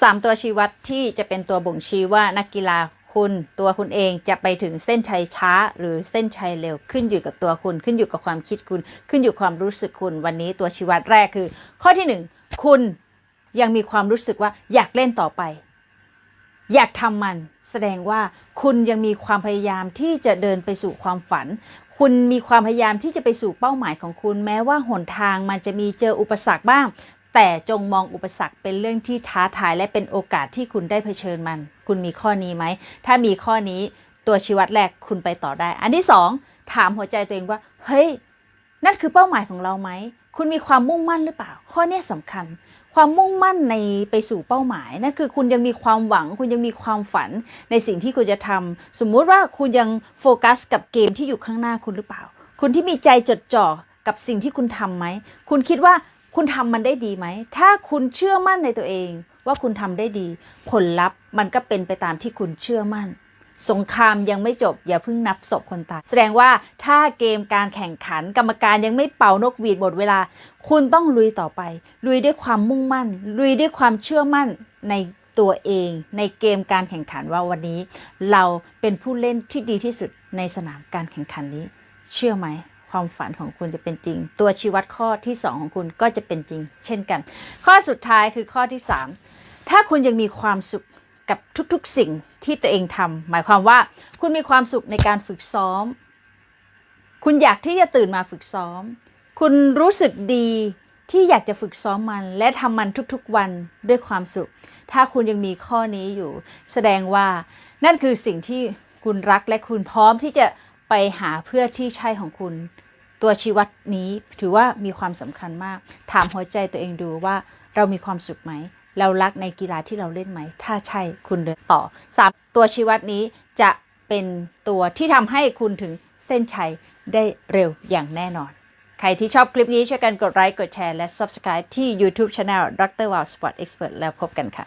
สามตัวชี้วัดที่จะเป็นตัวบ่งชี้ว่านักกีฬาคุณตัวคุณเองจะไปถึงเส้นชัยช้า หรือเส้นชัยเร็วขึ้นอยู่กับตัวคุณ ขึ้นอยู่กับความคิดคุณ ขึ้นอยู่ความรู้สึกคุณ วันนี้ตัวชี้วัดแรกคือ ข้อที่หนึ่งคุณยังมีความรู้สึกว่าอยากเล่นต่อไป อยากทำมัน แสดงว่าคุณยังมีความพยายามที่จะเดินไปสู่ความฝัน คุณมีความพยายามที่จะไปสู่เป้าหมายของคุณ แม้ว่าหนทางมันจะมีเจออุปสรรคบ้าง แต่จงมองอุปสรรคเป็นเรื่องที่ท้าทายและเป็นโอกาสที่คุณได้เผชิญมัน คุณมีข้อนี้ไหม ถ้ามีข้อนี้ตัวชีวัดแรกคุณไปต่อได้ อันที่สองถามหัวใจตัวเองว่า เฮ้ย นั่นคือเป้าหมายของเราไหม คุณมีความมุ่งมั่นหรือเปล่า ข้อนี้ยสำคัญ ความมุ่งมั่นในไปสู่เป้าหมาย นั่นคือคุณยังมีความหวัง คุณยังมีความฝันในสิ่งที่คุณจะทำสมมุติว่าคุณยังโฟกัสกับเกมที่อยู่ข้างหน้าคุณหรือเปล่า คุณที่มีใจจดจ่อกับสิ่งที่คุณทำไหม คุณคิดว่า คุณทำมันได้ดีไหม ถ้าคุณเชื่อมั่นในตัวเอง ว่าคุณทำได้ดี ผลลัพธ์มันก็เป็นไปตามที่คุณเชื่อมั่น สงครามยังไม่จบ อย่าเพิ่งนับศพคนตาย แสดงว่าถ้าเกมการแข่งขัน กรรมการยังไม่เป่านกหวีดหมดเวลา คุณต้องลุยต่อไป ลุยด้วยความมุ่งมั่น ลุยด้วยความเชื่อมั่นในตัวเองในเกมการแข่งขันว่าวันนี้ เราเป็นผู้เล่นที่ดีที่สุดในสนามการแข่งขันนี้ เชื่อไหม ความฝันของคุณจะเป็นจริง ตัวชี้วัดข้อที่ 2 ของคุณก็จะเป็นจริง เช่นกัน ข้อสุดท้ายคือข้อที่ 3 ถ้าคุณยังมีความสุขกับทุกๆสิ่งที่ตัวเองทำหมายความว่าคุณมีความสุขในการฝึกซ้อม คุณอยากที่จะตื่นมาฝึกซ้อม คุณรู้สึกดีที่อยากจะฝึกซ้อมมัน และทำมันทุกๆวันด้วยความสุข ถ้าคุณยังมีข้อนี้อยู่ แสดงว่านั่นคือสิ่งที่คุณรักและคุณพร้อมที่จะ ไปหาเพื่อที่ใช่ของคุณ ตัวชีวัดนี้ถือว่ามีความสำคัญมาก ถามหัวใจตัวเองดูว่าเรามีความสุขไหม เรารักในกีฬาที่เราเล่นไหม ถ้าใช่คุณเดินต่อสามตัวชีวัดนี้จะเป็นตัวที่ทำให้คุณถึงเส้นชัยได้เร็วอย่างแน่นอน ใครที่ชอบคลิปนี้ช่วยกันกดไลค์กดแชร์และ Subscribe ที่ YouTube Channel Dr. Wow Sport Expert แล้วพบกันค่ะ